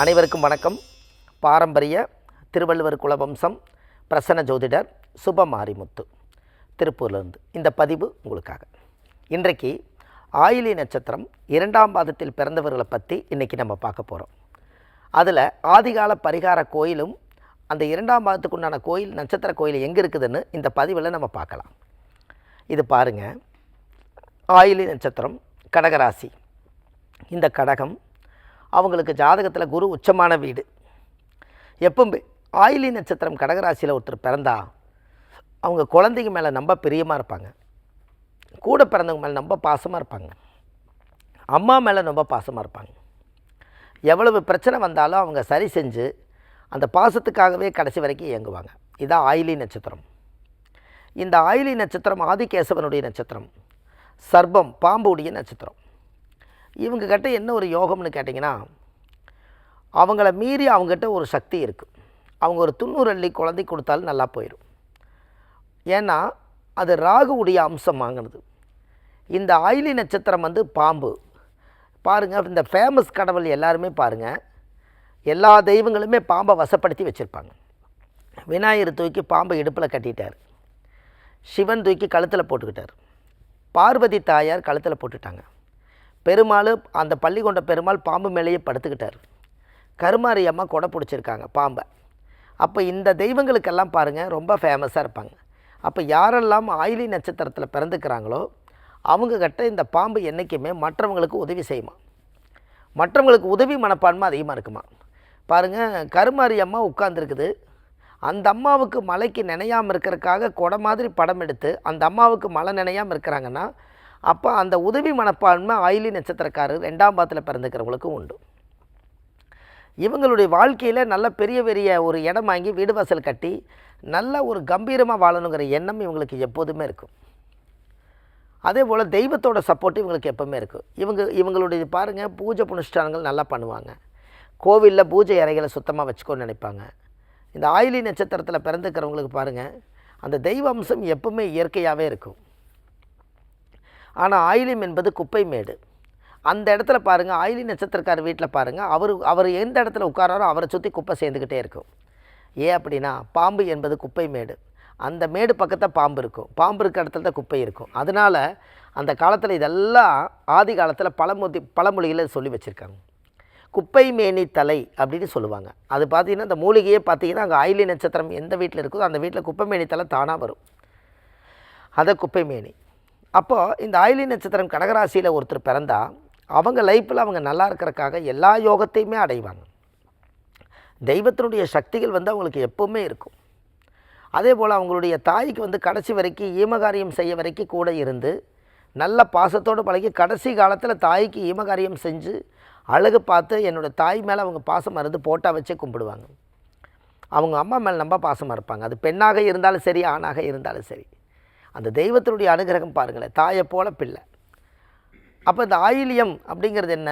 அனைவருக்கும் வணக்கம். பாரம்பரிய திருவள்ளுவர் குலவம்சம் பிரசன்ன ஜோதிடர் சுப மாரிமுத்து திருப்பூர்லேருந்து. இந்த பதிவு உங்களுக்காக. இன்றைக்கு ஆயிலி நட்சத்திரம் இரண்டாம் பாதத்தில் பிறந்தவர்களை பற்றி இன்றைக்கி நம்ம பார்க்க போகிறோம் அதில் ஆதிகால பரிகார கோயிலும் அந்த இரண்டாம் பாதத்துக்குண்டான கோயில் நட்சத்திர கோயில் எங்கே இருக்குதுன்னு இந்த பதிவில் நம்ம பார்க்கலாம். இது பாருங்கள் ஆயிலி நட்சத்திரம் கடகராசி. இந்த கடகம் அவங்களுக்கு ஜாதகத்தில் குரு உச்சமான வீடு. எப்பவுமே ஆயிலி நட்சத்திரம் கடகராசியில் ஒருத்தர் பிறந்தா அவங்க குழந்தைங்க மேலே ரொம்ப பிரியமாக இருப்பாங்க. கூட பிறந்தவங்க மேலே ரொம்ப பாசமாக இருப்பாங்க. அம்மா மேலே ரொம்ப பாசமாக இருப்பாங்க. எவ்வளவு பிரச்சனை வந்தாலும் அவங்க சரி செஞ்சு அந்த பாசத்துக்காகவே கடைசி வரைக்கும் இயங்குவாங்க. இதான் ஆயிலி நட்சத்திரம். இந்த ஆயிலி நட்சத்திரம் ஆதிகேசவனுடைய நட்சத்திரம். சர்பம் பாம்புடைய நட்சத்திரம். இவங்க கிட்ட என்ன ஒரு யோகம்னு கேட்டிங்கன்னா அவங்கள மீறி அவங்ககிட்ட ஒரு சக்தி இருக்குது அவங்க ஒரு துண்ணூறு அள்ளி குழந்தை கொடுத்தாலும் நல்லா போயிடும் ஏன்னா அது ராகுவுடைய அம்சம் வாங்கினது. இந்த ஆயிலி நட்சத்திரம் வந்து பாம்பு. பாருங்கள் இந்த ஃபேமஸ் கடவுள் எல்லாருமே பாருங்கள் எல்லா தெய்வங்களுமே பாம்பை வசப்படுத்தி வச்சுருப்பாங்க. விநாயகர் தூக்கி பாம்பை இடுப்பில் கட்டிட்டார். சிவன் தூக்கி கழுத்தில் போட்டுக்கிட்டார். பார்வதி தாயார் கழுத்தில் போட்டுட்டாங்க. பெருமாள் அந்த பள்ளி கொண்ட பெருமாள் பாம்பு மேலேயே படுத்துக்கிட்டார். கருமாரி அம்மா கொடை பிடிச்சிருக்காங்க பாம்பை. அப்போ இந்த தெய்வங்களுக்கெல்லாம் பாருங்கள் ரொம்ப ஃபேமஸாக இருப்பாங்க. அப்போ யாரெல்லாம் ஆயிலி நட்சத்திரத்தில் பிறந்துக்கிறாங்களோ அவங்கக்கிட்ட இந்த பாம்பு என்றைக்குமே மற்றவங்களுக்கு உதவி செய்யுமா? மற்றவங்களுக்கு உதவி மனப்பான்மை அதிகமாக இருக்குமா? பாருங்கள் கருமாரி அம்மா உட்காந்துருக்குது அந்த அம்மாவுக்கு மலைக்கு நினையாமல் இருக்கிறதுக்காக கொடை மாதிரி படம் எடுத்து அந்த அம்மாவுக்கு மழை நினையாமல் இருக்கிறாங்கன்னா அப்போ அந்த உதவி மனப்பான்மை ஆயிலி நட்சத்திரக்காரர் ரெண்டாம் பாதத்தில் பிறந்துக்கிறவங்களுக்கும் உண்டு. இவங்களுடைய வாழ்க்கையில் நல்ல பெரிய பெரிய ஒரு இடம் வாங்கி வீடு வாசல் கட்டி நல்ல ஒரு கம்பீரமாக வாழணுங்கிற எண்ணம் இவங்களுக்கு எப்போதுமே இருக்கும். அதே போல் தெய்வத்தோட சப்போர்ட் இவங்களுக்கு எப்போவுமே இருக்கும். இவங்க இவங்களுடைய பாருங்கள் பூஜை புனுஷ்டானங்கள் நல்லா பண்ணுவாங்க. கோவிலில் பூஜை அறைகளை சுத்தமாக வச்சுக்கோன்னு நினைப்பாங்க. இந்த ஆயிலி நட்சத்திரத்தில் பிறந்துக்கிறவங்களுக்கு பாருங்கள் அந்த தெய்வ அம்சம் எப்பவுமே இயற்கையாகவே இருக்கும். ஆனால் ஆயிலியம் என்பது குப்பை மேடு. அந்த இடத்துல பாருங்கள் ஆயிலி நட்சத்திரக்கார வீட்டில் பாருங்கள் அவர் அவர் எந்த இடத்துல உட்காராரோ அவரை சுற்றி குப்பை சேர்ந்துக்கிட்டே இருக்கும். ஏன் அப்படின்னா பாம்பு என்பது குப்பை மேடு. அந்த மேடு பக்கத்தில் பாம்பு இருக்கும். பாம்பு இருக்க இடத்துல தான் குப்பை இருக்கும். அதனால் அந்த காலத்தில் இதெல்லாம் ஆதி காலத்தில் பழமொழி பழமொழியில் சொல்லி வச்சுருக்காங்க. குப்பை மேனி தலை அப்படின்னு சொல்லுவாங்க. அது பார்த்தீங்கன்னா அந்த மூலிகையே பார்த்திங்கன்னா அங்கே ஆயிலி நட்சத்திரம் எந்த வீட்டில் இருக்குதோ அந்த வீட்டில் குப்பை மேனி தலை தானாக வரும். அதை குப்பை மேனி. அப்போது இந்த ஆயிலி நட்சத்திரம் கடகராசியில் ஒருத்தர் பிறந்தால் அவங்க லைஃப்பில் அவங்க நல்லா இருக்கிறக்காக எல்லா யோகத்தையுமே அடைவாங்க. தெய்வத்தினுடைய சக்திகள் வந்து அவங்களுக்கு எப்பவுமே இருக்கும். அதே போல் அவங்களுடைய தாய்க்கு வந்து கடைசி வரைக்கும் ஈமகாரியம் செய்ய வரைக்கும் கூட இருந்து நல்ல பாசத்தோடு பழகி கடைசி காலத்தில் தாய்க்கு ஈமகாரியம் செஞ்சு அழகு பார்த்து என்னோடய தாய் மேலே அவங்க பாசம் மருந்து போட்டால் வச்சே கும்பிடுவாங்க. அவங்க அம்மா மேலே ரொம்ப பாசமாக இருப்பாங்க. அது பெண்ணாக இருந்தாலும் சரி ஆணாக இருந்தாலும் சரி. அந்த தெய்வத்தினுடைய அனுகிரகம் பாருங்களேன் தாயை போல பிள்ளை. அப்போ இந்த ஆயிலியம் அப்படிங்கிறது என்ன?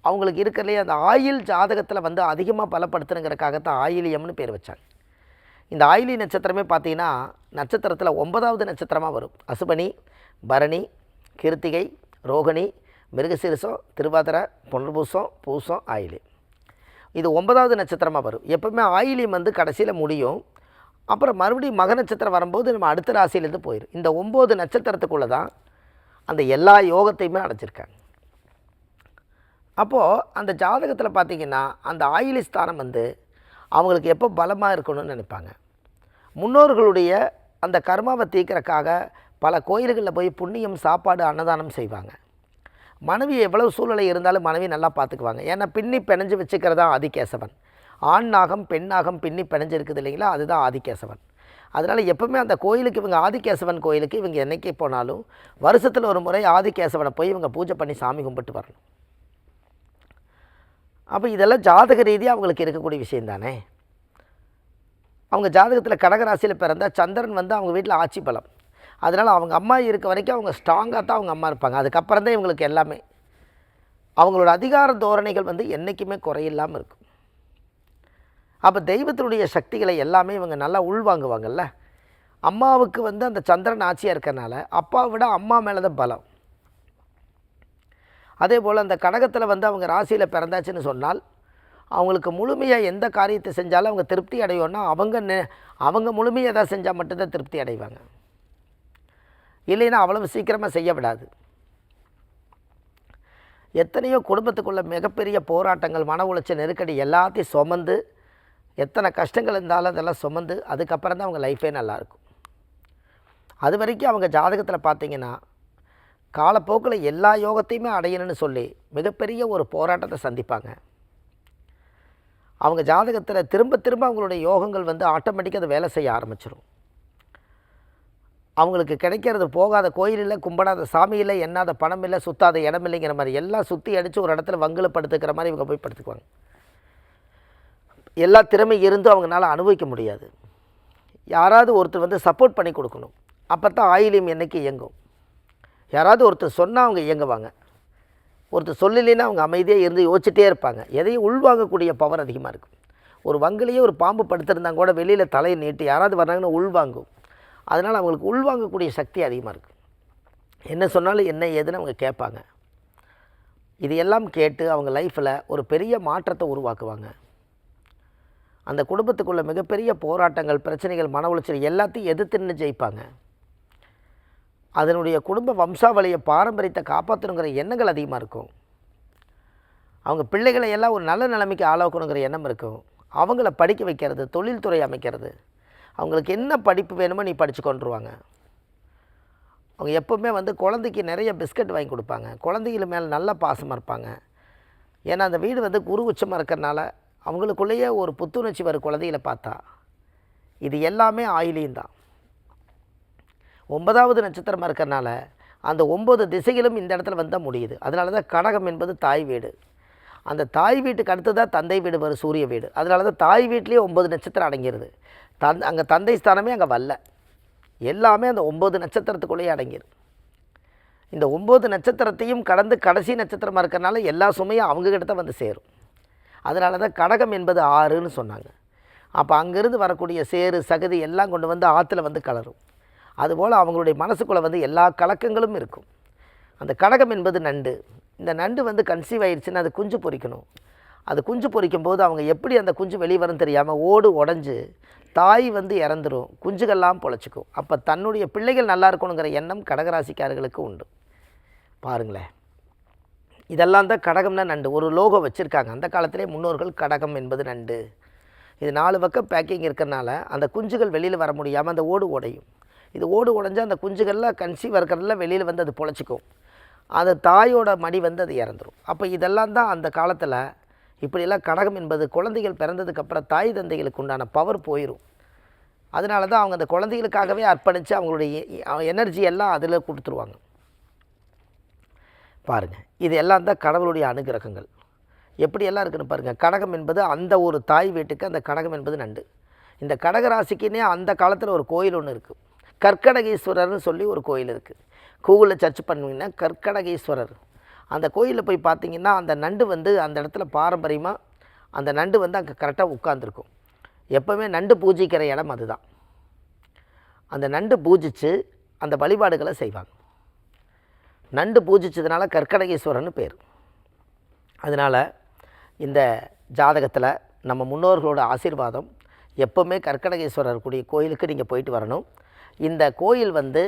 அவங்களுக்கு இருக்கிறதுலே அந்த ஆயில் ஜாதகத்தில் வந்து அதிகமாக பலப்படுத்தணுங்கிறக்காகத்தான் ஆயிலியம்னு பேர் வச்சாங்க. இந்த ஆயிலி நட்சத்திரமே பார்த்தீங்கன்னா நட்சத்திரத்தில் ஒன்பதாவது நட்சத்திரமாக வரும். அசுபனி பரணி கிருத்திகை ரோகிணி மிருகசீரிசம் திருவாதிரை புனர்பூசம் பூசம் ஆயிலி இது ஒன்பதாவது நட்சத்திரமாக வரும். எப்பவுமே ஆயிலியம் வந்து கடைசியில் முடியும். அப்புறம் மறுபடியும் மக நட்சத்திரம் வரும்போது நம்ம அடுத்த ராசியிலேருந்து போயிடும் இந்த ஒம்பது நட்சத்திரத்துக்குள்ளே தான் அந்த எல்லா யோகத்தையுமே அடைச்சிருக்காங்க அப்போது அந்த ஜாதகத்தில் பார்த்திங்கன்னா அந்த ஆயிலி ஸ்தானம் வந்து அவங்களுக்கு எப்போ பலமாக இருக்கணும்னு நினைப்பாங்க. முன்னோர்களுடைய அந்த கர்மாவை தீக்கிறக்காக பல கோயில்களில் போய் புண்ணியம் சாப்பாடு அன்னதானம் செய்வாங்க. மனைவி எவ்வளவு சூழ்நிலை இருந்தாலும் மனைவி நல்லா பார்த்துக்குவாங்க ஏன்னா பின்னி பிணைஞ்சு வச்சுக்கிறதா ஆதிகேசவன். ஆண் நாகம் பெண் நாகம் பின்னி பிணைஞ்சிருக்குது இல்லைங்களா? அதுதான் ஆதிகேசவன். அதனால் எப்பவுமே அந்த கோயிலுக்கு இவங்க ஆதிகேசவன் கோயிலுக்கு இவங்க என்றைக்கே போனாலும் வருஷத்தில் ஒரு முறை ஆதிகேசவனை போய் இவங்க பூஜை பண்ணி சாமி கும்பிட்டு வரணும். அப்போ இதெல்லாம் ஜாதக ரீதியாக அவங்களுக்கு இருக்கக்கூடிய விஷயம் தானே? அவங்க ஜாதகத்தில் கடகராசியில் பிறந்தால் சந்திரன் வந்து அவங்க வீட்டில் ஆட்சி பலம். அதனால் அவங்க அம்மா இருக்க வரைக்கும் அவங்க ஸ்ட்ராங்காக தான் அவங்க அம்மா இருப்பாங்க. அதுக்கப்புறம் தான் இவங்களுக்கு எல்லாமே. அவங்களோட அதிகார தோரணைகள் வந்து என்றைக்குமே குறையில்லாமல் இருக்கும். அப்போ தெய்வத்தினுடைய சக்திகளை எல்லாமே இவங்க நல்லா உள்வாங்குவாங்கல்ல? அம்மாவுக்கு வந்து அந்த சந்திரன் ஆட்சியாக இருக்கிறனால அப்பாவை விட அம்மா மேலே தான் பலம். அதே போல் அந்த கடகத்தில் வந்து அவங்க ராசியில் பிறந்தாச்சுன்னு சொன்னால் அவங்களுக்கு முழுமையாக எந்த காரியத்தை செஞ்சாலும் அவங்க திருப்தி அடையோன்னா அவங்க அவங்க முழுமையாக எதாவது செஞ்சால் மட்டும்தான் திருப்தி அடைவாங்க. இல்லைன்னா அவ்வளவு சீக்கிரமாக செய்ய விடாது. எத்தனையோ குடும்பத்துக்குள்ள மிகப்பெரிய போராட்டங்கள் மன உளைச்சல் நெருக்கடி எல்லாத்தையும் சுமந்து எத்தனை கஷ்டங்கள் இருந்தாலும் அதெல்லாம் சுமந்து அதுக்கப்புறம் தான் அவங்க லைஃபே நல்லாயிருக்கும். அது வரைக்கும் அவங்க ஜாதகத்தில் பார்த்தீங்கன்னா காலப்போக்கில் எல்லா யோகத்தையுமே அடையணும்னு சொல்லி மிகப்பெரிய ஒரு போராட்டத்தை சந்திப்பாங்க. அவங்க ஜாதகத்தில் திரும்ப திரும்ப அவங்களுடைய யோகங்கள் வந்து ஆட்டோமேட்டிக்காக அதை வேலை செய்ய ஆரம்பிச்சிடும் அவங்களுக்கு கிடைக்கிறது போகாத கோயில் இல்லை கும்பிடாத சாமி இல்லை என்னாத பணம் இல்லை சுத்தாத இடம் இல்லைங்கிற மாதிரி எல்லாம் சுற்றி அடித்து ஒரு இடத்துல வங்கில் படுத்துக்கிற மாதிரி இவங்க போய் படுத்துக்குவாங்க. எல்லா திறமை இருந்தும் அவங்களால அனுபவிக்க முடியாது. யாராவது ஒருத்தர் வந்து சப்போர்ட் பண்ணி கொடுக்கணும். அப்போ தான் ஆயிலியம் என்றைக்கு இயங்கும். யாராவது ஒருத்தர் சொன்னால் அவங்க இயங்குவாங்க. ஒருத்தர் சொல்லலைன்னா அவங்க அமைதியாக இருந்து யோசிச்சுட்டே இருப்பாங்க. எதையும் உள்வாங்கக்கூடிய பவர் அதிகமாக இருக்கும். ஒரு வங்கிலேயே ஒரு பாம்பு படுத்திருந்தாங்க கூட வெளியில் தலையை நீட்டு யாராவது வர்றாங்கன்னா உள்வாங்கும். அதனால் அவங்களுக்கு உள்வாங்கக்கூடிய சக்தி அதிகமாக இருக்குது என்ன சொன்னாலும் என்ன ஏதுன்னு அவங்க கேட்பாங்க. இது எல்லாம் கேட்டு அவங்க லைஃப்பில் ஒரு பெரிய மாற்றத்தை உருவாக்குவாங்க. அந்த குடும்பத்துக்குள்ளே மிகப்பெரிய போராட்டங்கள் பிரச்சனைகள் மன உளைச்சல் எல்லாத்தையும் எதிர்த்து நின்று ஜெயிப்பாங்க. அதனுடைய குடும்ப வம்சாவளியை பாரம்பரியத்தை காப்பாற்றணுங்கிற எண்ணங்கள் அதிகமாக இருக்கும். அவங்க பிள்ளைகளை எல்லாம் ஒரு நல்ல நிலைமைக்கு ஆளாக்கணுங்கிற எண்ணம் இருக்கும். அவங்கள படிக்க வைக்கிறது தொழில்துறை அமைக்கிறது. அவங்களுக்கு என்ன படிப்பு வேணுமோ நீ படித்து கொண்டுருவாங்க. அவங்க எப்போவுமே வந்து குழந்தைக்கு நிறைய பிஸ்கட் வாங்கி கொடுப்பாங்க. குழந்தைகள் மேலே நல்ல பாசமாக இருப்பாங்க. ஏன்னா அந்த வீடு வந்து குரு உச்சமாக இருக்கிறனால அவங்களுக்குள்ளேயே ஒரு புத்துணர்ச்சி வரும் குழந்தைகளை பார்த்தா. இது எல்லாமே ஆயிலியும் தான். ஒன்பதாவது நட்சத்திரமாக இருக்கிறனால அந்த ஒம்பது திசைகளும் இந்த இடத்துல வந்தால் முடியுது. அதனால தான் கடகம் என்பது தாய் வீடு. அந்த தாய் வீட்டுக்கு அடுத்து தான் தந்தை வீடு வரும் சூரிய வீடு. அதனால தான் தாய் வீட்லேயே ஒம்பது நட்சத்திரம் அடங்கிடுது தந் அங்கே தந்தை ஸ்தானமே அங்கே வரல. எல்லாமே அந்த ஒம்பது நட்சத்திரத்துக்குள்ளேயே அடங்கிடும் இந்த ஒம்பது நட்சத்திரத்தையும் கடந்து கடைசி நட்சத்திரமாக இருக்கிறனால எல்லா சுமையும் அவங்கக்கிட்ட தான் வந்து சேரும். அதனால தான் கடகம் என்பது ஆறுன்னு சொன்னாங்க. அப்போ அங்கேருந்து வரக்கூடிய சேறு சகதி எல்லாம் கொண்டு வந்து ஆற்றுல வந்து கலரும். அதுபோல் அவங்களுடைய மனசுக்குள்ளே வந்து எல்லா கலக்கங்களும் இருக்கும். அந்த கடகம் என்பது நண்டு. இந்த நண்டு வந்து கன்சீவ் ஆயிடுச்சுன்னா அது குஞ்சு பொறிக்கணும். அது குஞ்சு பொரிக்கும் போது அவங்க எப்படி அந்த குஞ்சு வெளியே வரும் தெரியாமல் ஓடு உடஞ்சி தாய் வந்து இறந்துடும் குஞ்சுகள்லாம் பொழைச்சிக்கும். அப்போ தன்னுடைய பிள்ளைகள் நல்லா இருக்கணுங்கிற எண்ணம் கடகராசிக்காரர்களுக்கு உண்டு. பாருங்களேன். இதெல்லாம் தான் கடகம்னா நண்டு. ஒரு லோகோ வச்சுருக்காங்க. அந்த காலத்திலே முன்னோர்கள் கடகம் என்பது நண்டு. இது நாலு பக்கம் பேக்கிங் இருக்கிறனால அந்த குஞ்சுகள் வெளியில் வர முடியாமல் அந்த ஓடு உடையும். இது ஓடு உடைஞ்சால் அந்த குஞ்சுகள்லாம் கன்சீவ் இருக்கிறதுல வெளியில் வந்து அது பொழைச்சிக்கும். அந்த தாயோட மடி வந்து அது இறந்துடும் அப்போ இதெல்லாம் தான் அந்த காலத்தில் இப்படியெல்லாம் கடகம் என்பது குழந்தைகள் பிறந்ததுக்கப்புறம் தாய் தந்தைகளுக்கு உண்டான பவர் போயிடும் அதனால தான் அவங்க அந்த குழந்தைகளுக்காகவே அர்ப்பணித்து அவங்களுடைய எனர்ஜி எல்லாம் அதில் கொடுத்துருவாங்க. பாருங்கள் இது எல்லாம் தான் கடவுளுடைய அனுகிரகங்கள். எப்படி எல்லாம் இருக்குன்னு பாருங்கள் கடகம் என்பது அந்த ஒரு தாய் வீட்டுக்கு அந்த கடகம் என்பது நண்டு. இந்த கடகராசிக்குன்னே அந்த காலத்தில் ஒரு கோயில் ஒன்று இருக்குது கற்கடகீஸ்வரர்னு சொல்லி ஒரு கோயில் இருக்குது கூகுளில் சர்ச் பண்ணுவீங்கன்னா கற்கடகீஸ்வரர். அந்த கோயிலில் போய் பார்த்தீங்கன்னா அந்த நண்டு வந்து அந்த இடத்துல பாரம்பரியமாக அந்த நண்டு வந்து அங்கே கரெக்டாக உட்காந்துருக்கும் எப்போவுமே நண்டு பூஜிக்கிற இடம் அதுதான். அந்த நண்டு பூஜித்து அந்த வழிபாடுகளை செய்வாங்க. நண்டு பூஜிச்சதுனால கற்கடகேஸ்வரன் பேர். அதனால் இந்த ஜாதகத்தில் நம்ம முன்னோர்களோட ஆசீர்வாதம் எப்போவுமே கற்கடகேஸ்வரர் கூடிய கோயிலுக்கு நீங்கள் போயிட்டு வரணும். இந்த கோயில் வந்து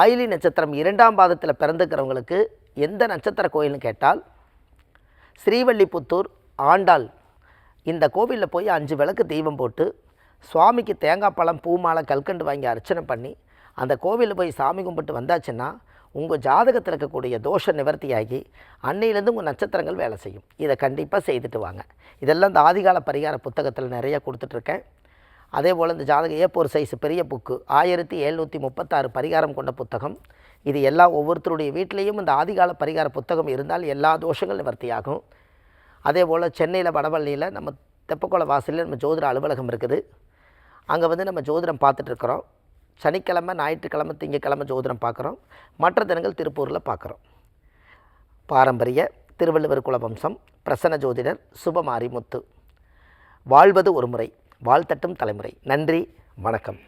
ஆயிலி நட்சத்திரம் இரண்டாம் பாதத்தில் பிறந்துக்கிறவங்களுக்கு எந்த நட்சத்திர கோயில்னு கேட்டால் ஸ்ரீவல்லிபுத்தூர் ஆண்டாள். இந்த கோவிலில் போய் அஞ்சு விளக்கு தீபம் போட்டு சுவாமிக்கு தேங்காய் பழம் பூ மாலை கல்கண்டு வாங்கி அர்ச்சனை பண்ணி அந்த கோவிலில் போய் சாமி கும்பிட்டு வந்தாச்சுன்னா உங்கள் ஜாதகத்தில் இருக்கக்கூடிய தோஷ நிவர்த்தியாகி அன்னையிலேருந்து உங்கள் நட்சத்திரங்கள் வேலை செய்யும். இதை கண்டிப்பாக செய்துட்டு வாங்க. இதெல்லாம் இந்த ஆதிகால பரிகார புத்தகத்தில் நிறைய கொடுத்துட்ருக்கேன். அதே போல் இந்த ஜாதக ஏப்போர் சைஸ் பெரிய புக்கு ஆயிரத்தி எழுநூற்றி முப்பத்தாறு பரிகாரம் கொண்ட புத்தகம். இது எல்லா ஒவ்வொருத்தருடைய வீட்லேயும் இந்த ஆதிகால பரிகார புத்தகம் இருந்தால் எல்லா தோஷங்கள் நிவர்த்தியாகும். அதே போல் சென்னையில் வடவள்ளியில் நம்ம தெப்பக்குள வாசலில் நம்ம ஜோதிட அலுவலகம் இருக்குது. அங்கே வந்து நம்ம ஜோதிடம் பார்த்துட்ருக்குறோம். சனிக்கிழமை ஞாயிற்றுக்கிழமை திங்கக்கிழமை ஜோதிடம் பார்க்குறோம். மற்ற தினங்கள் திருப்பூரில் பார்க்குறோம். பாரம்பரிய திருவள்ளுவர் குலவம்சம் பிரசன்ன ஜோதிடர் சுபமாரிமுத்து வாழ்வது ஒரு முறை வாழ்த்தட்டும் தலைமுறை. நன்றி வணக்கம்.